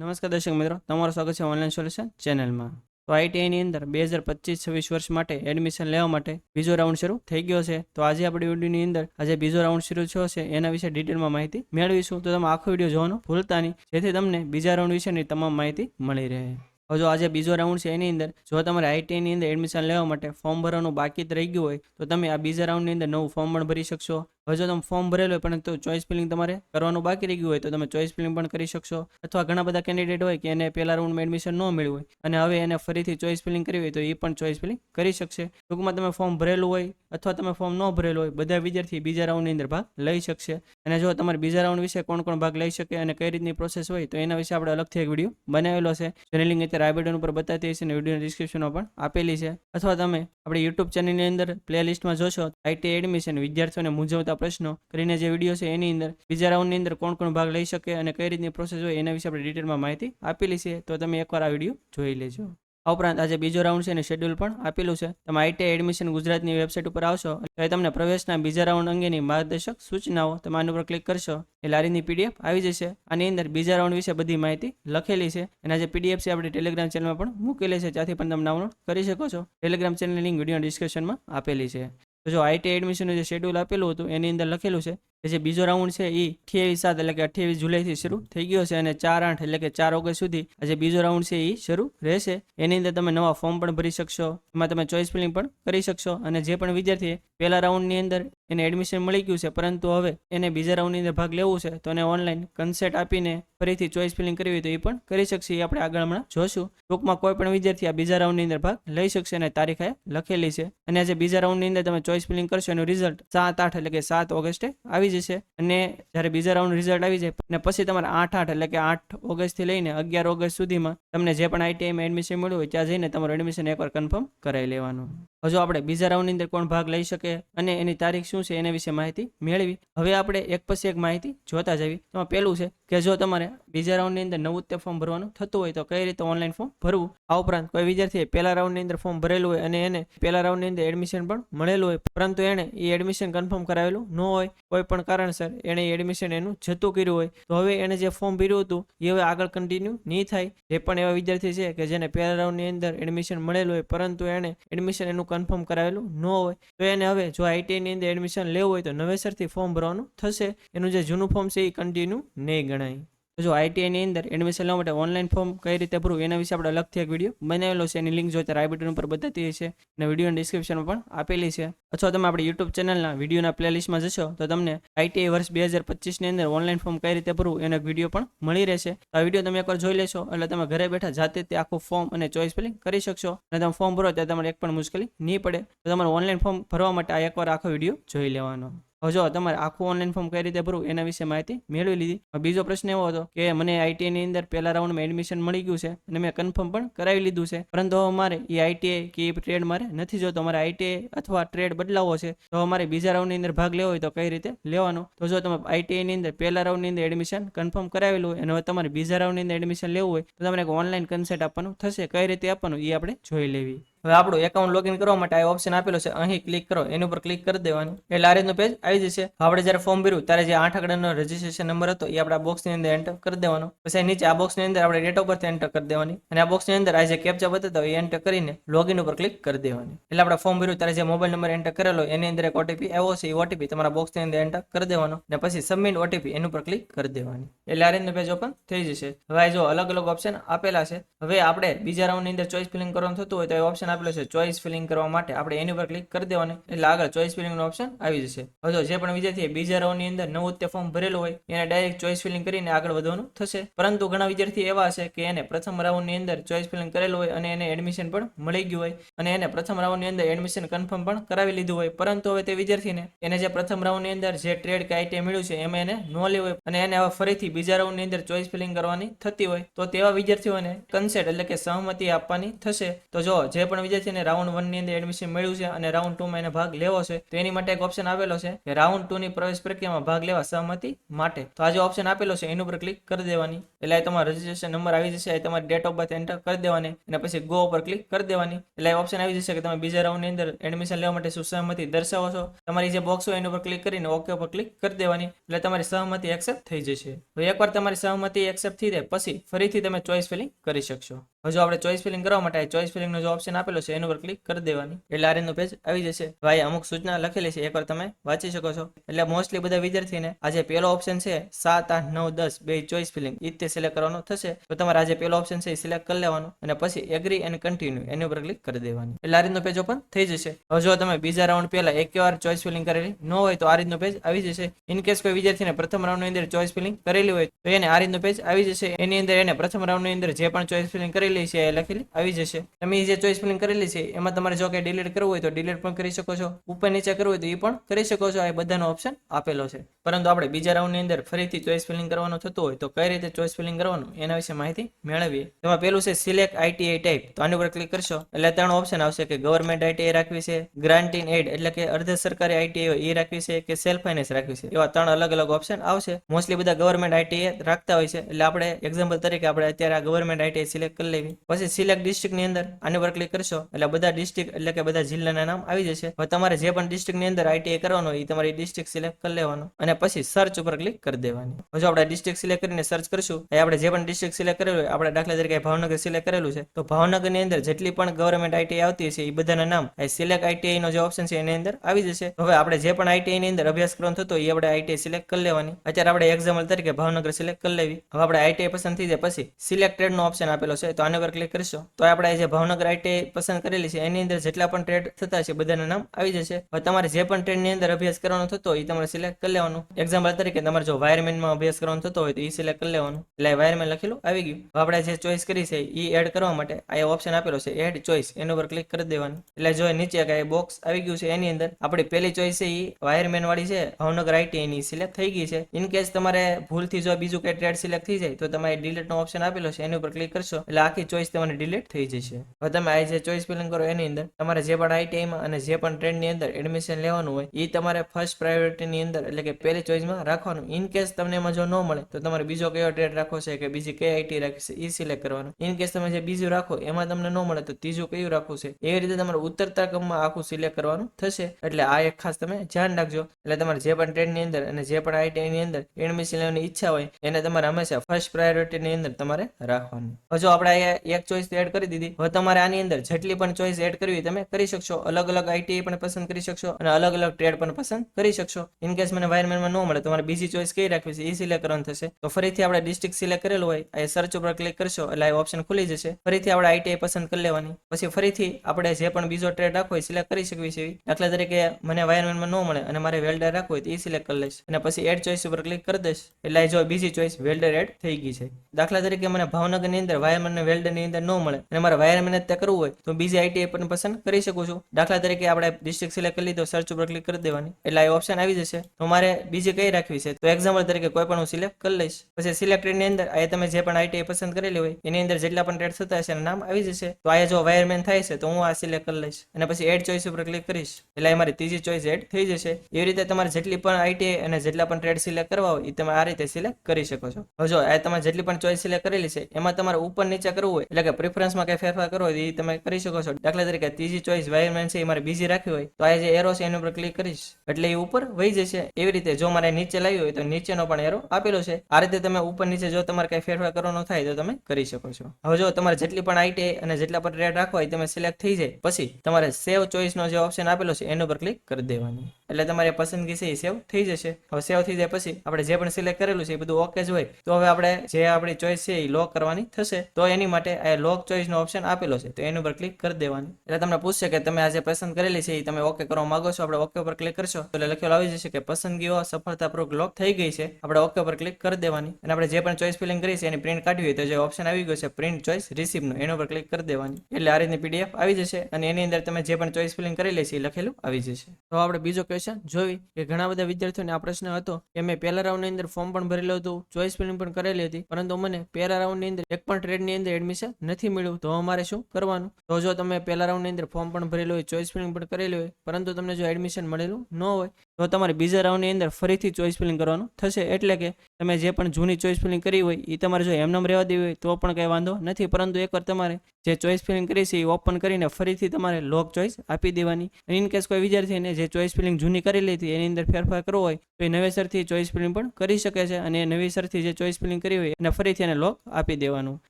નમસ્કાર દર્શક મિત્રો, તમારું સ્વાગત છે ઓનલાઈન સોલ્યુશન ચેનલમાં તો આઈટીઆઈની અંદર બે હજાર પચીસ છવ્વીસ વર્ષ માટે એડમિશન લેવા માટે બીજો રાઉન્ડ શરૂ થઈ ગયો છે. તો આજે આપણી વિડીયોની અંદર આજે બીજો રાઉન્ડ શરૂ થયો છે. એના વિશે ડિટેલમાં માહિતી મેળવીશું. તો તમે આખો વીડિયો જોવાનો ભૂલતા નહીં. જેથી તમને બીજા રાઉન્ડ વિશેની તમામ માહિતી મળી રહે. હવે જો આજે બીજો રાઉન્ડ છે એની અંદર, જો તમારે આઈટીઆઈની અંદર એડમિશન લેવા માટે ફોર્મ ભરવાનું બાકી જ રહી ગયું હોય, તો તમે આ બીજા રાઉન્ડની અંદર નવું ફોર્મ પણ ભરી શકશો. હવે જો તમે ફોર્મ ભરેલું હોય પરંતુ ચોઇસ ફિલિંગ તમારે કરવાનું બાકી રહી ગયું હોય તો તમે ચોઇસ ફિલિંગ પણ કરી શકશો. અથવા ઘણા બધા કેન્ડિડેટ હોય કે એને પહેલા રાઉન્ડમાં એડમિશન ન મળ્યું હોય અને હવે એને ફરીથી ચોઇસ ફિલિંગ કરવી હોય તો એ પણ ચોઇસ ફિલિંગ કરી શકશે. ટૂંકમાં તમે ફોર્મ ભરેલું હોય અથવા તમે ફોર્મ ન ભરેલું હોય, બધા વિદ્યાર્થી બીજા રાઉન્ડની અંદર ભાગ લઈ શકશે. અને જો તમારે બીજા રાઉન્ડ વિશે કોણ કોણ ભાગ લઈ શકે અને કઈ રીતની પ્રોસેસ હોય તો એના વિશે આપણે અલગથી એક વીડિયો બનાવેલો છે. જેની લિંક અત્યારે આ બટન ઉપર બતાવતી હશે અને વિડીયોની ડિસ્ક્રિપ્શનમાં પણ આપેલી છે. અથવા તમે આપણી યુટ્યુબ ચેનલની અંદર પ્લેલિસ્ટમાં જોશો આઈટી એડમિશન વિદ્યાર્થીઓને મૂંઝવતા પ્રશ્નો કરીને જે વીડિયો છે એની અંદર બીજા રાઉન્ડની અંદર કોણ કોણ ભાગ લઈ શકે અને કઈ રીતની પ્રોસેસ હોય એના વિશે આપણે ડિટેલમાં માહિતી આપેલી છે. તો તમે એકવાર આ વીડિયો જોઈ લેજો. આ ઉપરાંત આજે બીજો રાઉન્ડ છે એને શેડ્યુલ પણ આપેલું છે. તમે આઈટીઆઈ એડમિશન ગુજરાતની વેબસાઇટ ઉપર આવશો એટલે તમને પ્રવેશના બીજા રાઉન્ડ અંગેની માર્ગદર્શક સૂચનાઓ તમે આની ઉપર ક્લિક કરશો. એ લારીની પીડીએફ આવી જશે. આની અંદર બીજા રાઉન્ડ વિશે બધી માહિતી લખેલી છે. અને આજે પીડીએફ છે આપણી ટેલિગ્રામ ચેનલમાં પણ મૂકેલી છે. ત્યાંથી પણ તમે ડાઉનલોડ કરી શકો છો. ટેલિગ્રામ ચેનલની લિંક વીડિયો ડિસ્ક્રિપ્શનમાં આપેલી છે. જો આઈટી એડમિશનનું જે શેડ્યુલ આપેલું હતું એની અંદર લખેલું છે જે બીજો રાઉન્ડ છે એ અઠ્યાવીસ સાત એટલે કે અઠ્યાવીસ જુલાઈથી શરૂ થઈ ગયો છે અને ચાર આઠ એટલે કે ચાર ઓગસ્ટ સુધી જે બીજો રાઉન્ડ છે એ શરૂ રહેશે. એની અંદર તમે નવા ફોર્મ પણ ભરી શકશો, એમાં તમે ચોઇસ ફિલિંગ પણ કરી શકશો અને જે પણ વિદ્યાર્થીએ પહેલા રાઉન્ડની અંદર એને એડમિશન મળી ગયું છે, પરંતુ હવે એને બીજા રાઉન્ડની અંદર ભાગ લેવું છે, તો એને ઓનલાઈન કન્સેટ આપીને ફરીથી ચોઇસ ફિલિંગ કરવી તો એ પણ કરી શકશે એ આપણે આગળ હમણાં જોશું. ટૂંકમાં કોઈ પણ વિદ્યાર્થી આ બીજા રાઉન્ડની અંદર ભાગ લઈ શકશે અને તારીખ લખેલી છે. અને આજે બીજા રાઉન્ડની અંદર તમે ચોઇસ ફિલિંગ કરશો એનું રિઝલ્ટ સાત આઠ એટલે કે સાત ઓગસ્ટે આવી જશે અને જ્યારે બીજા રાઉન્ડ રિઝલ્ટ આવી જાય અને પછી તમારે આઠ આઠ એટલે કે આઠ ઓગસ્ટથી લઈને અગિયાર ઓગસ્ટ સુધીમાં તમને જે પણ આઈટીઆઈમાં એડમિશન મળ્યું હોય ત્યાં જઈને તમારું એડમિશન એકવાર કન્ફર્મ કરાવી લેવાનું. હજુ આપણે બીજા રાઉન્ડની અંદર કોણ ભાગ લઈ શકે અને એની તારીખ શું છે એના વિશે માહિતી મેળવી. હવે આપણે એક પછી એક માહિતી જોતા જવી એમાં પહેલું છે કે જો તમારે બીજા રાઉન્ડની અંદર નવું તે ફોર્મ ભરવાનું થતું હોય તો કઈ રીતે ઓનલાઈન ફોર્મ ભરવું? આ ઉપરાંત કોઈ વિદ્યાર્થીએ પહેલા રાઉન્ડની અંદર ફોર્મ ભરેલું હોય અને એને પહેલા રાઉન્ડની અંદર એડમિશન પણ મળેલું હોય, પરંતુ એણે એ એડમિશન કન્ફર્મ કરાવેલું ન હોય, કોઈ પણ કારણસર એણે એડમિશન એનું જતું કર્યું હોય, તો હવે એણે જે ફોર્મ ભર્યું હતું એ હવે આગળ કન્ટિન્યુ નહીં થાય. જે પણ એવા વિદ્યાર્થી છે કે જેને પહેલા રાઉન્ડની અંદર એડમિશન મળેલું હોય, પરંતુ એણે એડમિશન એનું કન્ફર્મ કરાવેલું? ન હોય. તો એને હવે જો આઈટીઆઈની અંદર એડમિશન લેવું હોય તો નવેસરથી ફોર્મ ભરવાનું થશે. એનું જે જૂનું ફોર્મ છે એ કન્ટિન્યુ નહીં ગણાય. જો આઈટીઆઈની અંદર એડમિશન લેવા માટે ઓનલાઈન ફોર્મ કઈ રીતે ભરવું એના વિશે આપણે અલગથી એક વીડિયો બનાવેલો છે. એની લિંક જો અત્યારે આઈ બટન ઉપર બતાતી છે. અને વીડિયો ડિસ્ક્રિપ્શનમાં પણ આપેલી છે. અથવા તમે આપણી યુટ્યુબ ચેનલના વિડીયોના પ્લેલિસ્ટમાં જશો, તો તમને આઈટીઆઈ વર્ષ બે હજાર પચીસની અંદર ઓનલાઈન ફોર્મ કઈ રીતે ભરવું એનો વીડિયો પણ મળી રહેશે. તો આ વીડિયો તમે એકવાર જોઈ લેશો, એટલે તમે ઘરે બેઠા જાતે તે આખું ફોર્મ અને ચોઇસ ફિલિંગ કરી શકશો. અને તમે ફોર્મ ભરો ત્યારે તમારે એક પણ મુશ્કેલી નહીં પડે. તો તમારે ઓનલાઈન ફોર્મ ભરવા માટે આ એકવાર આખો વીડિયો જોઈ લેવાનો. જો તમારે આખું ઓનલાઈન ફોર્મ કઈ રીતે ભરવું એના વિશે માહિતી મેળવી લીધી. બીજો પ્રશ્ન એવો હતો કે મને આઈટીઆઈ ની અંદર પહેલા રાઉન્ડમાં એડમિશન મળી ગયું છે અને મેં કન્ફર્મ પણ કરાવી લીધું છે. પરંતુ અમારે મારે એ આઈટીઆઈ કે એ ટ્રેડ મારે નથી જોતો મારે આઈટીઆઈ અથવા ટ્રેડ બદલાવો છે. તો મારે બીજા રાઉન્ડની અંદર ભાગ લેવો હોય તો કઈ રીતે લેવાનો? તો જો તમે આઈટીઆઈ ની અંદર પહેલા રાઉન્ડની અંદર એડમિશન કન્ફર્મ કરાવેલું હોય અને હવે તમારે બીજા રાઉન્ડની અંદર એડમિશન લેવું હોય તો તમારે એક ઓનલાઈન કન્સેપ્ટ આપવાનું થશે. કઈ રીતે આપવાનું એ આપણે જોઈ લેવી. હવે આપણું એકાઉન્ટ લોગિન કરવા માટે આ ઓપ્શન આપેલો છે. અહીં ક્લિક કરો, એની ઉપર ક્લિક કરી દેવાનું. એટલે આ રીતનું પેજ આવી જશે. આપણે જ્યારે ફોર્મ ભર્યું, ત્યારે જે આઠ આંકડાનો રજીસ્ટ્રેશન નંબર હતો, એ આપણા બોક્સની અંદર એન્ટર કરી દેવાનો. પછી નીચે આ બોક્સની અંદર આપણે ડેટ બર્થ એન્ટર કરી દેવાની. અને આ બોક્સની અંદર આ જે કેપ્ચા બતાવતા એ એન્ટર કરીને લોગિન ઉપર ક્લિક કરી દેવાની. એટલે આપણે ફોર્મ ભર્યું, ત્યારે જે મોબાઈલ નંબર એન્ટર કરેલો, એની અંદર એક ઓટીપી આવ્યો છે, એ ઓટીપી તમારા બોક્સની અંદર એન્ટર કરી દેવાનો. અને પછી સબમિટ ઓટીપી એની ઉપર ક્લિક કરી દેવાની. એટલે આ રીતનું પેજ ઓપન થઈ જશે. હવે જો અલગ અલગ ઓપ્શન આપેલા છે. હવે આપણે બીજા રાઉન્ડની અંદર ચોઇસ ફિલિંગ કરવાનું થતું હોય તો એ ઓપ્શન આપેલો છે ચોઈસ ફિલિંગ કરવા માટે આપણે એની ઉપર ક્લિક કરી દેવાનું. એટલે આગળ ચોઇસ ફિલિંગનો ઓપ્શન આવી જશે. હવે જો પણ વિદ્યાર્થીએ બીજા રાઉન્ડની અંદર નવું તે ફોર્મ ભરેલું હોય, એને ડાયરેક્ટ ચોઈસ ફિલિંગ કરીને આગળ વધવાનું થશે. પરંતુ ઘણા વિદ્યાર્થી એવા છે કે એને પ્રથમ રાઉન્ડની અંદર ચોઇસ ફિલિંગ કરેલું હોય અને એને એડમિશન પણ મળી ગયું હોય. અને એને પ્રથમ રાઉન્ડની અંદર એડમિશન કન્ફર્મ પણ કરાવી લીધું હોય. પરંતુ હવે તે વિદ્યાર્થીને એને જે પ્રથમ રાઉન્ડની અંદર જે ટ્રેડ કે આઈટીઆઈ મળ્યું છે, એમાં એને ન લેવું હોય અને એને હવે ફરીથી બીજા રાઉન્ડની અંદર ચોઈસ ફિલિંગ કરવાની થતી હોય. તો તેવા વિદ્યાર્થીઓને કન્સેટ એટલે કે સહમતિ આપવાની થશે. તો જો જે પણ પણ વિદ્યાર્થીને રાઉન્ડ વનની અંદર એડમિશન મળ્યું છે અને રાઉન્ડ ટુ માં એને ભાગ લેવો છે. તો એની માટે એક ઓપ્શન આપેલો છે કે રાઉન્ડ ટુ ની પ્રવેશ પ્રક્રિયામાં ભાગ લેવા સહમતિ માટે. તો આ જે ઓપ્શન આપેલો છે એની ઉપર ક્લિક કરી દેવાની. એટલે તમારો રજીસ્ટ્રેશન નંબર આવી જશે તમારી ડેટ ઓફ બર્થ એન્ટર કરી દેવાની અને પછી ગો ઉપર ક્લિક કરી દેવાની. એટલે ઓપ્શન આવી જશે કે તમે બીજા રાઉન્ડની અંદર એડમિશન લેવા માટે શું સહમતિ દર્શાવો છો. તમારી જે બોક્સ હોય એની ઉપર ક્લિક કરીને ઓકે ઉપર ક્લિક કરી દેવાની. એટલે તમારી સહમતિ એક્સેપ્ટ થઈ જશે. તો એકવાર તમારી સહમતિ એક્સેપ્ટ થઈ જાય, પછી ફરીથી તમે ચોઇસ ફિલિંગ કરી શકશો. જો આપણે ચોઇસ ફિલિંગ કરવા માટે ચોઇસ ફિલિંગ નો જો ઓપ્શન આપેલો છે, એના પર ક્લિક કરી દેવાની. એટલે આ રીતનું પેજ આવી જશે. ભાઈ, અમુક સૂચના લખેલી છે, એકવાર તમે વાંચી શકો છો. એટલે મોસ્ટલી બધા વિદ્યાર્થીને આજે પહેલો ઓપ્શન છે, સાત, આઠ, નવ, દસ, બે ચોઇસ ફિલિંગ એ તે સિલેક્ટ કરવાનો થશે. તો તમારે આજે પહેલો ઓપ્શન છે એ સિલેક્ટ કરી લેવાનો. અને પછી એગ્રી એન્ડ કન્ટિન્યુ એની ઉપર ક્લિક કરી દેવાની. એટલે આ રીતનું પેજ ઓપન થઈ જશે. હવે જો તમે બીજા રાઉન્ડ પહેલા એક વાર ચોઇસ ફિલિંગ કરેલી ન હોય તો આ રીતનું પેજ આવી જશે. ઇન કેસ કોઈ વિદ્યાર્થીને પ્રથમ રાઉન્ડની અંદર ચોઇસ ફિલિંગ કરેલી હોય તો એને આ રીતનું પેજ આવી જશે. એની અંદર એને પ્રથમ રાઉન્ડની અંદર જે પણ ચોઇસ ફિલિંગ કરેલી છે એ લખેલી? આવી જશે. તમે જે ચોઇસ ફિલિંગ કરેલી છે, એમાં તમારે જો કે ડિલીટ કરવું હોય તો ડિલીટ પણ કરી શકો છો. ઉપર નીચે કરવું હોય તો એ પણ કરી શકો છો. આ બધાનો ઓપ્શન આપેલો છે. પરંતુ આપણે બીજા રાઉન્ડની અંદર ફરીથી ચોઇસ ફિલિંગ કરવાનું થતું હોય તો કઈ રીતે ચોઇસ ફિલિંગ કરવાનું, એના વિશે માહિતી મેળવીએ. એમાં પેલું છે સિલેક્ટ આઈટીઆઈ ટાઈપ તો આની ઉપર ક્લિક કરશો, એટલે ત્રણ ઓપ્શન આવશે કે ગવર્મેન્ટ આઈટીઆઈ રાખવી છે ગ્રાન્ટ ઇન એડ એટલે કે અર્ધ સરકારી આઈટીઆઈ એ રાખવી છે કે સેલ્ફ ફાઇનાન્સ રાખવી છે. એવા ત્રણ અલગ અલગ ઓપ્શન આવશે. મોસ્ટલી બધા ગવર્મેન્ટ આઈટીઆઈ રાખતા હોય છે. એટલે આપણે એક્ઝામ્પલ તરીકે આપણે અત્યારે આ ગવર્મેન્ટ આઈટીઆઈ સિલેક્ટ કરી લેવી. પછી સિલેક્ટ ડિસ્ટ્રિક્ટની અંદર આની પર ક્લિક કરશો. એટલે બધા ડિસ્ટ્રિક્ટ એટલે કે બધા જિલ્લાના નામ આવી જશે. હવે તમારે જે પણ ડિસ્ટ્રિક્ટની અંદર આઈટીઆઈ કરવાનો એ તમારી ડિસ્ટ્રિક્ટ સિલેક્ટ કરી લેવાનો. અને પછી સર્ચ ઉપર ક્લિક કરી દેવાની. હવે જો આપણે ડિસ્ટ્રિક્ટ સિલેક્ટ કરીને સર્ચ કરશું એ આપણે જે પણ ડિસ્ટ્રિક્ટ સિલેક્ટ કરેલું આપણે દાખલા તરીકે ભાવનગર સિલેક્ટ કરેલું છે, તો ભાવનગરની અંદર જેટલી પણ ગવર્મેન્ટ આઈટીઆઈ આવતી છે એ બધાના નામ, એ સિલેક્ટ આઈટીઆઈ નો જે ઓપ્શન છે એની અંદર આવી જશે. હવે આપણે જે પણ આઈટીઆઈ ની અંદર અભ્યાસક્રમ થતો એ આપણે આઈટીઆઈ સિલેક્ટ કરી લેવાની. અત્યારે આપણે એક્ઝામ્પલ તરીકે ભાવનગર સિલેક્ટ કરી લેવી. હવે આપણે આઈટીઆઈ પસંદ થઈ જાય, પછી સિલેક્ટેડ નો ઓપ્શન આપેલો છે, તો આને પર ક્લિક કરશો. તો આપણે જે ભાવનગર આઈટીઆઈ પસંદ કરેલી છે, એની અંદર જેટલા પણ ટ્રેડ થતા છે, બધાના નામ આવી જશે. હવે તમારે જે પણ ટ્રેડની અંદર અભ્યાસ કરવાનો થતો હોય, એ તમારે સિલેક્ટ કરી લેવાનું. એક્ઝામ્પલ તરીકે તમારે જો વાયરમેનમાં અભ્યાસ કરવાનો થતો હોય, તો એ સિલેક્ટ કરી લેવાનું. એટલે વાયરમેન લખેલું આવી ગયું. આપણે જે ચોઈસ કરી છે એ એડ કરવા માટે આ ઓપ્શન આપેલો છે એડ ચોઈસ એના ઉપર ક્લિક કરી દેવાનું. એટલે જો નીચે કે બોક્સ આવી ગયું છે, એની અંદર આપણી પહેલી ચોઈસ છે એ વાયરમેન વાળી છે, ભાવનગર આઈટી એની સિલેક્ટ થઈ ગઈ છે. ઇન કેસ તમારે ભૂલથી જો બીજું કઈ ટ્રેડ સિલેક્ટ થઈ જાય, તો તમારે ડિલીટ નો ઓપ્શન આપેલો છે, એની ઉપર ક્લિક કરશો. એટલે આખી ચોઈસ તમારે ડિલીટ થઈ જશે. હવે તમે આ જે ચોઈસ ફિલિંગ કરો એની અંદર, તમારે જે પણ આઈટીઆઈમાં અને જે પણ ટ્રેડ અંદર એડમિશન લેવાનું હોય એ તમારે ફર્સ્ટ પ્રાયોરિટીની અંદર, એટલે કે પહેલી ચોઈસમાં રાખવાનું. ઇન કેસ તમને એમાં જો ન મળે, તો તમારે બીજો કયો ટ્રેડ રાખવો છે કે બીજી કઈ આઈટી રાખી છે એ સિલેક્ટ કરવાનું. ઇન કેસ તમે જે બીજું રાખો, એમાં તમને ન મળે, તો ત્રીજું કયું રાખવું છે? એવી રીતે તમારે ઉતરતા ક્રમમાં આખું સિલેક્ટ કરવાનું થશે. એટલે આ એક ખાસ તમે ધ્યાન રાખજો. એટલે તમારે જે પણ ટ્રેડની અંદર અને જે પણ આઈટીઆઈની અંદર એડમિશન લેવાની ઈચ્છા હોય, એને તમારે હંમેશા ફર્સ્ટ પ્રાયોરિટીની અંદર તમારે રાખવાનું. જો આપણે એક ચોઈસ એડ કરી દીધી. હવે તમારે આની અંદર જેટલી પણ ચોઈસ એડ કરવી તમે કરી શકશો. અલગ અલગ આઈટીઆઈ પણ પસંદ કરી શકશો અને અલગ અલગ ટ્રેડ પણ પસંદ કરી શકશો. ઇનકેસ મને વાયરમેનમાં ન મળે, તમારે બીજી ચોઈસ કઈ રાખવી છે એ સિલેક્ટ કરવાનું થશે. તો ફરીથી આપણે ડિસ્ટ્રિક્ટ સિલેક્ટ કરેલું હોય એ સર્ચ ઉપર ક્લિક કરશો, એટલે આ ઓપ્શન ખુલી જશે. ફરીથી આપણે આઈટીઆઈ પસંદ કરી લેવાની. પછી ફરીથી આપણે જે પણ બીજો ટ્રેડ રાખવો હોય સિલેક્ટ કરી શકવી છે દાખલા તરીકે મને વાયરમેનમાં ન મળે અને મારે વેલ્ડર રાખવું હોય, તો એ સિલેક્ટ કરી લઈશ. અને પછી એડ ચોઈસ ઉપર ક્લિક કરી દઈશ. એટલે જો બીજી ચોઈસ વેલ્ડર એડ થઈ ગઈ છે. દાખલા તરીકે મને ભાવનગરની અંદર વાયરમેન વેલ્ડર ની અંદર ન મળે. અને મારે વાયરમેન જ ત્યાં કરવું હોય, તો બીજી આઈટીઆઈ પણ પસંદ કરી શકું છું. દાખલા તરીકે આપણે ડિસ્ટ્રિક્ટ સિલેક્ટ કરી લીધો સર્ચ ઉપર ક્લિક કરી દેવાની. એટલે આ ઓપ્શન આવી જશે. તો મારે બીજી કઈ રાખવી છે? તો એક્ઝામ્પલ તરીકે કોઈ પણ હું સિલેક્ટ કરી લઈશ. પછી સિલેક્ટેડની અંદર, આ તમે જે પણ આઈટીઆઈ પસંદ કરેલી હોય, એની અંદર જેટલા પણ ટ્રેડ થતા હશે નામ આવી જશે. તો આ જો વાયરમેન થાય છે, તો હું આ સિલેક્ટ કરી લઈશ. અને પછી એડ ચોઈસ ઉપર ક્લિક કરીશ. એટલે મારી ત્રીજી ચોઈસ એડ થઈ જશે. એવી રીતે તમારે જેટલી પણ આઈટીઆઈ અને જેટલા પણ ટ્રેડ સિલેક્ટ કરવા હોય, એ તમે આ રીતે સિલેક્ટ કરી શકો છો. હવે જો આ તમે જેટલી પણ ચોઈસ સિલેક્ટ કરેલી છે, એમાં તમારે ઉપર નીચે કરવું હોય. એટલે કે પ્રિફરન્સમાં કઈ ફેરફાર કરવો હોય એ તમે કરી શકો છો. દાખલા તરીકે ત્રીજી ચોઈસ વાયરમેન છે એ મારે બીજી રાખવી હોય, તો આ જે એરો છે એની ઉપર ક્લિક કરીશ. એટલે એ ઉપર વહી જશે. એવી રીતે જો મારે નીચે લાવી હોય તો નીચેનો પણ એરો આપેલો છે. આ રીતે તમે ઉપર નીચે જો તમારે કઈ ફેરફાર કરવાનો થાય તો તમે કરી શકો છો. હવે જો તમારે જેટલી પણ આઈટી અને જેટલા પણ રેટ રાખવા હોય તમે સિલેક્ટ થઈ જાય. પછી તમારે સેવ ચોઈસ નો જે ઓપ્શન આપેલો છે, એના ઉપર ક્લિક કરી દેવાનું. એટલે તમારી પસંદગી છે એ સેવ થઈ જશે. હવે સેવ થઈ જાય પછી આપણે જે પણ સિલેક્ટ કરેલું છે એ બધું ઓકે જ હોય. તો હવે આપણે જે આપણી ચોઈસ છે એ લોક કરવાની થશે. તો એની માટે આ લોક ચોઈસનો ઓપ્શન આપેલો છે. તો એની ઉપર ક્લિક કરી દેવાની. એટલે તમને પૂછશે કે તમે આજે પસંદ કરેલી છે એ તમે ઓકે કરવા માંગો છો? આપણે ઓકે ઉપર ક્લિક કરશો. એટલે લખેલું આવી જશે કે પસંદગીઓ સફળતાપૂર્વક લોક થઈ ગઈ છે. આપણે ઓકે ઉપર ક્લિક કરી દેવાની. અને આપણે જે પણ ચોઈસ ફિલિંગ કરી છે એની પ્રિન્ટ કાઢવી હોય તો જે ઓપ્શન આવી ગયો છે પ્રિન્ટ ચોઈસ રિસીપનો એના ઉપર ક્લિક કરી દેવાની. એટલે આ રીતની પીડીએફ આવી જશે અને એની અંદર તમે જે પણ ચોઈસ ફિલિંગ કરેલી છે એ લખેલું આવી જશે. તો આપણે બીજો ક્વેશ્ચન જોઈ કે ઘણા બધા વિદ્યાર્થીઓને આ પ્રશ્ન હતો કે મેં પહેલા રાઉન્ડની અંદર ફોર્મ પણ ભરેલું હતું ચોઈસ ફિલિંગ પણ કરેલી હતી, પરંતુ મને પહેલા રાઉન્ડની અંદર એક પણ ટ્રેડની અંદર એડમિશન નથી મળ્યું, તો અમારે શું કરવાનું? તો જો તમે પહેલા રાઉન્ડની અંદર ફોર્મ પણ ભરેલું હોય ચોઇસ ફિલિંગ પણ કરેલું હોય, પરંતુ તમને જો એડમિશન મળેલું ન હોય, તો તમારે બીજા રાઉન્ડની અંદર ફરીથી ચોઇસ ફિલિંગ કરવાનું થશે. એટલે કે તમે જે પણ જૂની ચોઇસ ફિલિંગ કરી હોય એ તમારે જો એમનામ રહેવા દેવી હોય, તો પણ કંઈ વાંધો નથી. પરંતુ એકવાર તમારે જે ચોઇસ ફિલિંગ કરી છે એ ઓપન કરીને ફરીથી તમારે લોક ચોઇસ આપી દેવાની. ઇન કેસ કોઈ વિદ્યાર્થીને જે ચોઇસ ફિલિંગ જૂની કરી લીધી, એની અંદર ફેરફાર કરવો હોય, તો એ નવેસરથી ચોઇસ ફિલિંગ પણ કરી શકે છે. અને નવેસરથી જે ચોઇસ ફિલિંગ કરી હોય, એને ફરીથી એને લોક આપી દેવાનું.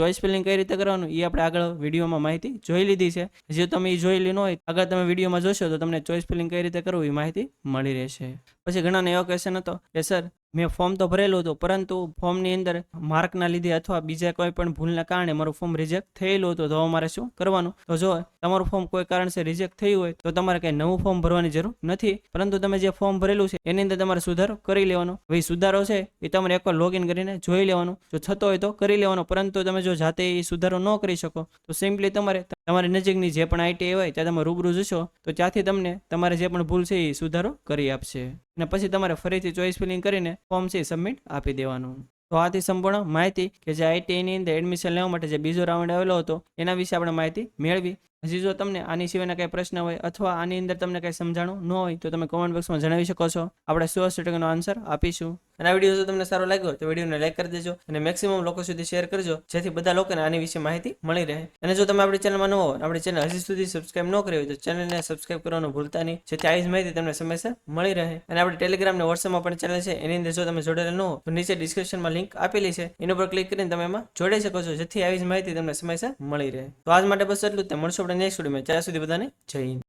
ચોઇસ ફિલિંગ કઈ રીતે કરવાનું એ આપણે આગળ વિડીયોમાં માહિતી જોઈ લીધી છે. જો તમે એ જોઈ ન હોય, આગળ તમે વિડીયોમાં જોશો તો તમને ચોઇસ ફિલિંગ કઈ રીતે કરવું એ માહિતી મળી રહેશે. પછી ઘણાને એવો ક્વેશ્ચન હતો કે સર મેં ફોર્મ તો ભરેલું હતું, પરંતુ ફોર્મની અંદર માર્કના લીધે અથવા બીજા કોઈ પણ ભૂલના કારણે મારું ફોર્મ રિજેક્ટ થયેલું હતું, તો અમારે શું કરવાનું? તો જો તમારું ફોર્મ કોઈ કારણસર રિજેક્ટ થયું હોય, તો તમારે કંઈ નવું ફોર્મ ભરવાની જરૂર નથી, પરંતુ તમે જે ફોર્મ ભરેલું છે, એની અંદર તમારે સુધારો કરી લેવાનો. ભાઈ સુધારો છે એ તમારે એકવાર લોગિન કરીને જોઈ લેવાનું. જો થતો હોય તો કરી લેવાનો, પરંતુ તમે જો જાતે એ સુધારો ન કરી શકો, તો સિમ્પલી તમારે તમારી નજીકની જે પણ આઈટીઆઈ હોય, ત્યાં તમે રૂબરૂ જશો, તો ત્યાંથી તમને તમારે જે પણ ભૂલ છે એ સુધારો કરી આપશે. અને પછી તમારે ફરીથી ચોઇસ ફિલિંગ કરીને ફોર્મ છે સબમિટ આપી દેવાનું. તો આથી સંપૂર્ણ માહિતી કે જે આઈટીઆઈની અંદર એડમિશન લેવા માટે જે બીજો રાઉન્ડ આવેલો હતો, એના વિશે આપણે માહિતી મેળવી. હજી જો તમને આની સિવાયના કંઈ પ્રશ્ન હોય અથવા આની અંદર તમને કંઈ સમજાણું ન હોય, તો તમે કોમેન્ટ બોક્સમાં જણાવી શકો છો. આપણે સો ટકાનો આન્સર આપીશું. અને આ વીડિયો જો તમને સારો લાગ્યો તો વિડીયોને લાઈક કરી દેજો અને મેક્સિમમ લોકો સુધી શેર કરજો, જેથી બધા લોકોને આની વિશે માહિતી મળી રહે. અને જો તમે આપણી ચેનલમાં ન હો, આપણી ચેનલ હજી સુધી સબસ્ક્રાઇબ ન કરી હોય તો ચેનલને સબસ્ક્રાઇબ કરવાનું ભૂલતા નહીં, જેથી આવી જ માહિતી તમને સમયસર મળી રહે. અને આપણે ટેલિગ્રામ ને વોટ્સએપમાં પણ ચેનલ છે, એની અંદર જો તમે જોડેલા ન હો, તો નીચે ડિસ્ક્રિપ્શનમાં લિંક આપેલી છે. એના પર ક્લિક કરીને તમે એમાં જોડાઈ શકો છો, જેથી આવી જ માહિતી તમને સમયસર મળી રહે. તો આજ માટે બસ એટલું જ. મળશું આપણે નેક્સ્ટ વિડીયોમાં ત્યાં સુધી બધાને જય હિન્દ.